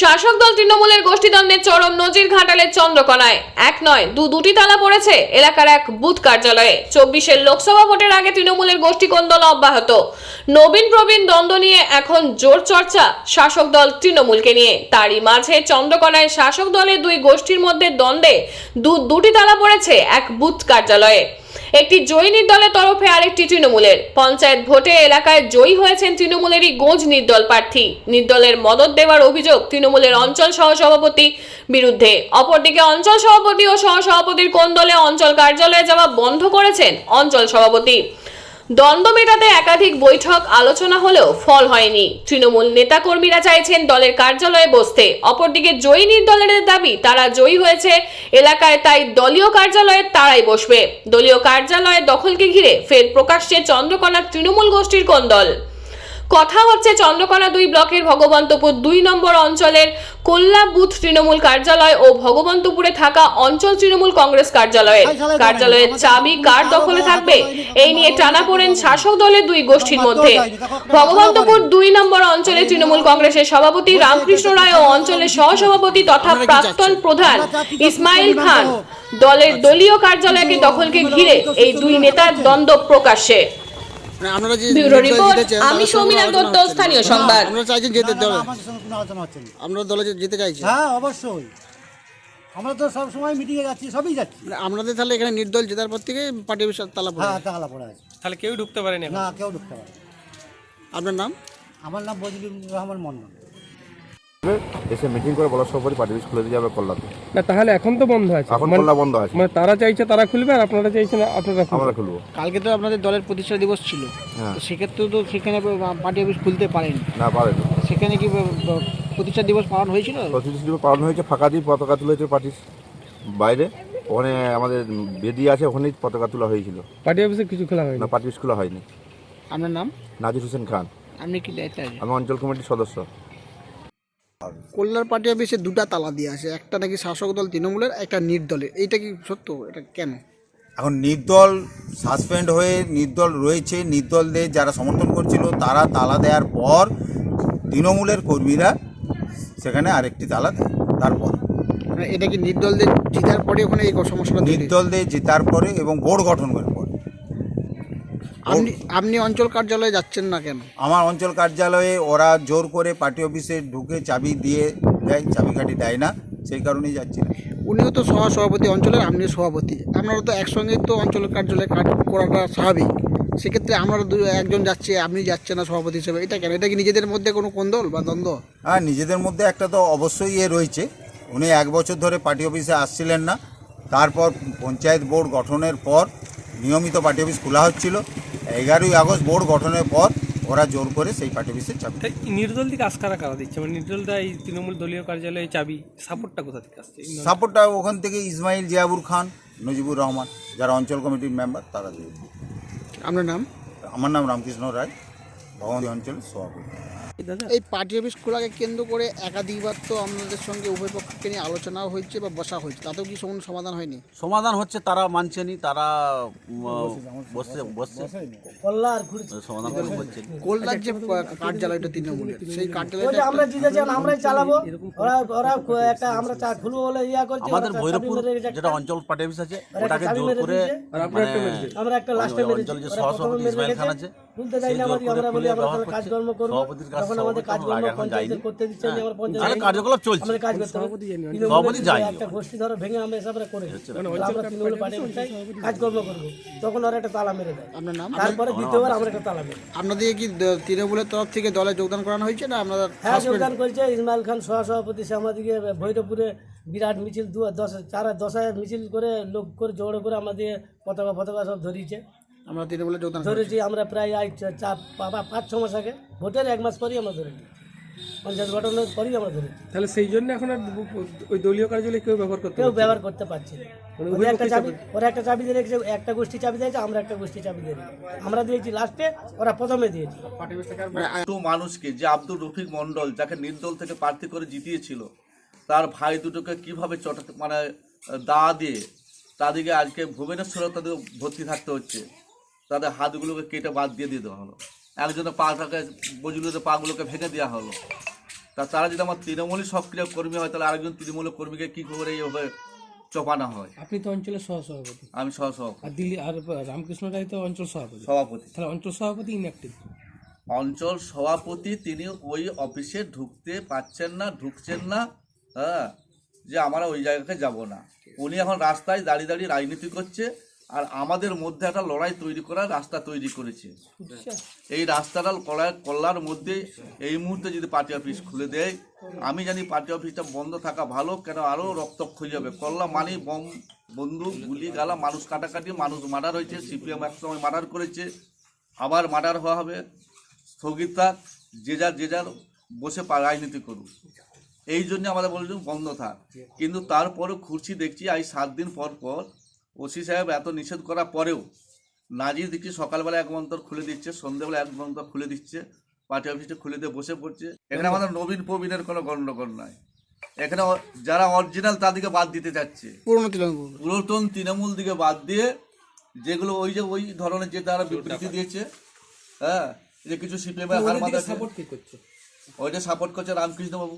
শাসক দল তৃণমূলের গোষ্ঠীদ্বন্দ্বের চরম নজির ঘাটালের চন্দ্রকোনায়। এক নয়, দু দুটি তালা পড়েছে এলাকার এক বুথ কার্যালয়ে। চব্বিশের লোকসভা ভোটের আগে তৃণমূলের গোষ্ঠী কোন্দল অব্যাহত। নবীন প্রবীণ দ্বন্দ্ব নিয়ে এখন জোর চর্চা শাসক দল তৃণমূলকে নিয়ে। তারই মাঝে চন্দ্রকোনায় শাসক দলের দুই গোষ্ঠীর মধ্যে দ্বন্দ্বে দু দুটি তালা পড়েছে এক বুথ কার্যালয়ে। একটি জয়ী নির্দলের তরফে আরেকটি তৃণমূলের। পঞ্চায়েত ভোটে এলাকায় জয়ী হয়েছেন তৃণমূলেরই গোজ নির্দল প্রার্থী। নির্দলের মদত দেওয়ার অভিযোগ তৃণমূলের অঞ্চল সহসভাপতি বিরুদ্ধে। অপরদিকে অঞ্চল সভাপতি ও সহসভাপতির কোন দলে অঞ্চল কার্যালয়ে যাওয়া বন্ধ করেছেন অঞ্চল সভাপতি। দ্বন্দ্ব মেটাতে একাধিক বৈঠক, আলোচনা হলেও ফল হয়নি। তৃণমূল নেতাকর্মীরা চাইছেন দলের কার্যালয়ে বসতে। অপরদিকে জয়ী নির্দলের দাবি, তারা জয়ী হয়েছে এলাকায়, তাই দলীয় কার্যালয়ে তারাই বসবে। দলীয় কার্যালয়ে দখলকে ঘিরে ফের প্রকাশ্যে চন্দ্রকোনা তৃণমূল গোষ্ঠীর কোন দল কথা হচ্ছে চন্দ্রকোনা দুই ব্লকের ভগবন্তপুর দুই নম্বর অঞ্চলের কোল্লা বুথ তৃণমূল কার্যালয় ও ভগবন্তপুরে থাকা অঞ্চল তৃণমূল কংগ্রেস কার্যালয়ের। কার্যালয়ের চাবি কার দখলে থাকবে? এই নিয়ে টানা পড়েন শাসক দলের দুই গোষ্ঠীর মধ্যে। ভগবন্তপুর দুই নম্বর অঞ্চলে তৃণমূল কংগ্রেসের সভাপতি রামকৃষ্ণ রায় ও অঞ্চলের সহসভাপতি তথা প্রাক্তন প্রধান ইসমাইল খান। দলের দলীয় কার্যালয়কে দখলকে ঘিরে এই দুই নেতার দ্বন্দ্ব প্রকাশ্যে। মানে আপনারা যে ব্যুরো রিপোর্ট, আমি সৌমিনা আলোচনা দত্ত, হচ্ছে। স্থানীয় সংবাদ। আপনারা চাইছেন যেতে দলে আমাদের সঙ্গে কোনো আলোচনা হচ্ছে না আপনারা দলে যেতে চাইছেন হ্যাঁ অবশ্যই আমরা তো সব সময় মিটিংয়ে যাচ্ছি সবই যাচ্ছি মানে আপনাদের তাহলে এখানে নির্দল জেতার পর থেকে পার্টি অফিস তালা পড়ে হ্যাঁ গেছে। তাহলে পড়ে আছে তাহলে কেউ ঢুকতে পারেনি না কেউ ঢুকতে পারে না। আপনার নাম আমার নাম বজলুর রহমান মন্ডল এসে মিটিং করে বলার সভাপতি পার্টি অফিস খুলে দিয়ে যাবে কল্লাতে। না তাহলে এখন তো বন্ধ আছে। এখন মানে- কল্লা বন্ধ আছে। মানে তারা চাইছে তারা খুলবে আর আপনারা চাইছেন আপনারা আমরা খুলবো। কালকে তো আপনাদের দলের প্রতিষ্ঠা দিবস ছিল। হ্যাঁ। তো সেক্ষেত্রে তো সেখানে পার্টি অফিস খুলতে পারেন। না পারেন। সেখানে কি প্রতিষ্ঠা দিবস পালন হয়েছিল? প্রতিশ্রুতি পালন হয়েছে ফাঁকা দিয়ে পতাকা তুলেছে পার্টির বাইরে। ওখানে আমাদের বেদি আছে ওখানেই পতাকা তোলা হয়েছিল। পার্টি অফিসে কিছু খোলা হয়নি? না পার্টি অফিস খোলা হয়নি। আপনার নাম? নাজির হোসেন খান। আপনি কি দায়িত্ব আমি অঞ্চল কমিটির সদস্য। কল্যাণ পার্টি অফিসে দুটা তালা দিয়ে আছে একটা নাকি শাসক দল তৃণমূলের একটা নির্দলের। এইটা কি সত্য? এটা কেন? এখন নির্দল সাসপেন্ড হয়ে নির্দল রয়েছে নির্দলদের যারা সমর্থন করছিল তারা তালা দেওয়ার পর তৃণমূলের কর্মীরা সেখানে আরেকটি তালা দেয় তারপর। মানে এটা কি নির্দলদের জিতার পরে ওখানে এই সমস্যাটা নির্দলদের জেতার পরে এবং বোর্ড গঠন করার পরে। আপনি আপনি অঞ্চল কার্যালয়ে যাচ্ছেন না কেন? আমার অঞ্চল কার্যালয়ে ওরা জোর করে পার্টি অফিসে ঢুকে চাবি দিয়ে দেয় চাবিকাঠি দেয় না সেই কারণেই যাচ্ছি না। উনিও তো সহ সভাপতি অঞ্চলের আপনিও সভাপতি। আপনারা তো একসঙ্গে তো অঞ্চল কার্যালয়ে কাজ করাটা স্বাভাবিক। সেক্ষেত্রে আমরা দু একজন যাচ্ছে আপনি যাচ্ছেন না সভাপতি হিসেবে। এটা কেন? এটা কি নিজেদের মধ্যে কোনো কোন্দল বা দ্বন্দ্ব? হ্যাঁ নিজেদের মধ্যে একটা তো অবশ্যই ইয়ে রয়েছে। উনি এক বছর ধরে পার্টি অফিসে আসছিলেন না। তারপর পঞ্চায়েত বোর্ড গঠনের পর নিয়মিত পার্টি অফিস খোলা হচ্ছিল। এগারোই আগস্ট বোর্ড গঠনের পর ওরা জোর করে সেই পার্টি অফিসে চাবি নির্দল থেকে আসকারা কারা দিচ্ছে? মানে নির্দলটা এই তৃণমূল দলীয় কার্যালয়ে চাবি সাপোর্টটা কোথা থেকে আসছে? সাপোর্টটা ওখান থেকে ইসমাইল জিয়াবুর খান নজিবুর রহমান যারা অঞ্চল কমিটির মেম্বার তারা দিয়ে আপনার নাম? আমার নাম রামকৃষ্ণ রায় ভগবতী অঞ্চলের সভাপতি। এই পার্টি অফিস খোলাকে কেন্দ্র করে একাধিকবার তো আপনাদের সঙ্গে উভয় পক্ষকে নিয়ে আলোচনাও হয়েছে বা বসা হয়েছে। তাতেও কি কোনো সমাধান হয়নি? সমাধান হচ্ছে তারা মানছেনি তারা বসছে বসছে সমাধান হচ্ছে কল্যাণ যে কার্যালয়টা তৃণমূলের। সেই কার্যালয়টা আমরা জিতে যান আমরাই চালাবো। ওরা ওরা একটা আমরা চা খুলবো বলে ইয়া করছে আমাদের ভৈরবপুর যেটা অঞ্চল পার্টি অফিস আছে ওটাকে জোর করে মানে আমরা একটা লাস্টে ওই মেরেছি যে সহসভাপতি ইসমাইল খান আছে না আমাদের আমরা বলি। কাজকর্ম করব। আমাদের কাজকর্ম করতে দিচ্ছে না আমরা পঞ্চায়েত কার্যকলাপ চলছে আমাদের কাজ করতে হবে। সভাপতি তৃণমূলের একটা গোষ্ঠী ধরো ভেঙে আমরা করে আমরা তৃণমূল পার্টি কাজকর্ম করব। তখন ওরা একটা তালা মেরে দেয়। আপনার নাম তারপরে দ্বিতীয়বার আমরা একটা তালা মেরে আপনাদের কি তৃণমূলের তরফ থেকে দলে যোগদান করানো হয়েছে না আপনারা হ্যাঁ যোগদান করেছে। ইসমাইল খান সহসভাপতি সে আমাদেরকে ভৈরবপুরে বিরাট মিছিল দু দশ চার দশ হাজার মিছিল করে লোক করে জোড়ো করে আমাদের পতাকা পতাকা সব ধরিয়েছে। আমরা তৃণমূলে যোগদান ধরেছি আমরা প্রায় আজ চা- চার পাঁচ ছ মাস আগে ভোটের এক মাস পরেই আমরা ধরেছি। পঞ্চায়েত গঠনের পরেই আমরা ধরেছি। তাহলে সেই জন্য এখন আর ওই দলীয় কার্যালয় কেউ ব্যবহার করতে কেউ ব্যবহার করতে পারছে না। মানে একটা চাবি ওরা একটা চাবি দিয়ে রেখেছে একটা গোষ্ঠী চাবি দিয়েছে আমরা একটা গোষ্ঠী চাবি দিয়ে আমরা দিয়েছি লাস্টে ওরা প্রথমে দিয়েছে। মানে মানুষকে যে আব্দুল রফিক মন্ডল যাকে নির্দল থেকে প্রার্থী করে জিতিয়েছিল তার ভাই দুটোকে কীভাবে চটাতে মানে দা দিয়ে তাদেরকে আজকে ভুবনেশ্বরে তাদের ভর্তি থাকতে হচ্ছে? তাদের হাতগুলোকে কেটে বাদ দিয়ে দিয়ে দেওয়া হলো। একজনের পাটাকে বজুলদের পাগুলোকে ভেঙে দেওয়া হলো। তা তারা যদি আমার তৃণমূলই সক্রিয় কর্মী হয় তাহলে আরেকজন তৃণমূলের কর্মীকে কী করে এইভাবে চপানো হয়? আপনি তো অঞ্চলের সহসভাপতি। আমি সহ সহ আর দিল্লি আর রামকৃষ্ণ রায় তো অঞ্চল সভাপতি। সভাপতি। তাহলে অঞ্চল সভাপতি ইনঅ্যাক্টিভ অঞ্চল সভাপতি তিনি ওই অফিসে ঢুকতে পাচ্ছেন না ঢুকছেন না হ্যাঁ যে আমরা ওই জায়গাকে যাব না। উনি এখন রাস্তায় দাঁড়িয়ে দাঁড়িয়ে রাজনীতি করছে আর আমাদের মধ্যে একটা লড়াই তৈরি করার রাস্তা তৈরি করেছে। এই রাস্তাটা কল্যার মধ্যে এই মুহূর্তে যদি পার্টি অফিস খুলে দেয় আমি জানি পার্টি অফিসটা বন্ধ থাকা ভালো কেন আরও রক্তক্ষয়ী যাবে কল্লা মানি বম বন্দুক গুলি গালা মানুষ কাটাকাটি মানুষ মার্ডার হয়েছে সিপিএম একসময় মার্ডার করেছে আবার মার্ডার হওয়া হবে। স্থগিত থাক যে যার যে যার বসে রাজনীতি করুক। এই জন্য আমাদের বলছেন বন্ধ থাক। কিন্তু তারপরেও খুঁজছি দেখছি আজ সাত দিন পর পর ওসি সাহেব এত নিষেধ করার পরেও নাজির দেখছি সকালবেলা এক মন্তর খুলে দিচ্ছে সন্ধ্যেবেলা এক মন্তর খুলে দিচ্ছে পার্টি অফিসে খুলে দিয়ে বসে পড়ছে। এখানে আমাদের নবীন প্রবীণের কোনো গণ্ডগোল নয় এখানে যারা অরিজিনাল তাদেরকে বাদ দিতে তৃণমূল। পুরাতন তৃণমূল দিকে বাদ দিয়ে যেগুলো ওই যে ওই ধরনের যে তারা বিবৃতি দিয়েছে হ্যাঁ যে কিছু সিপিএম হার মাথা ওইটা সাপোর্ট করছে? রামকৃষ্ণ বাবু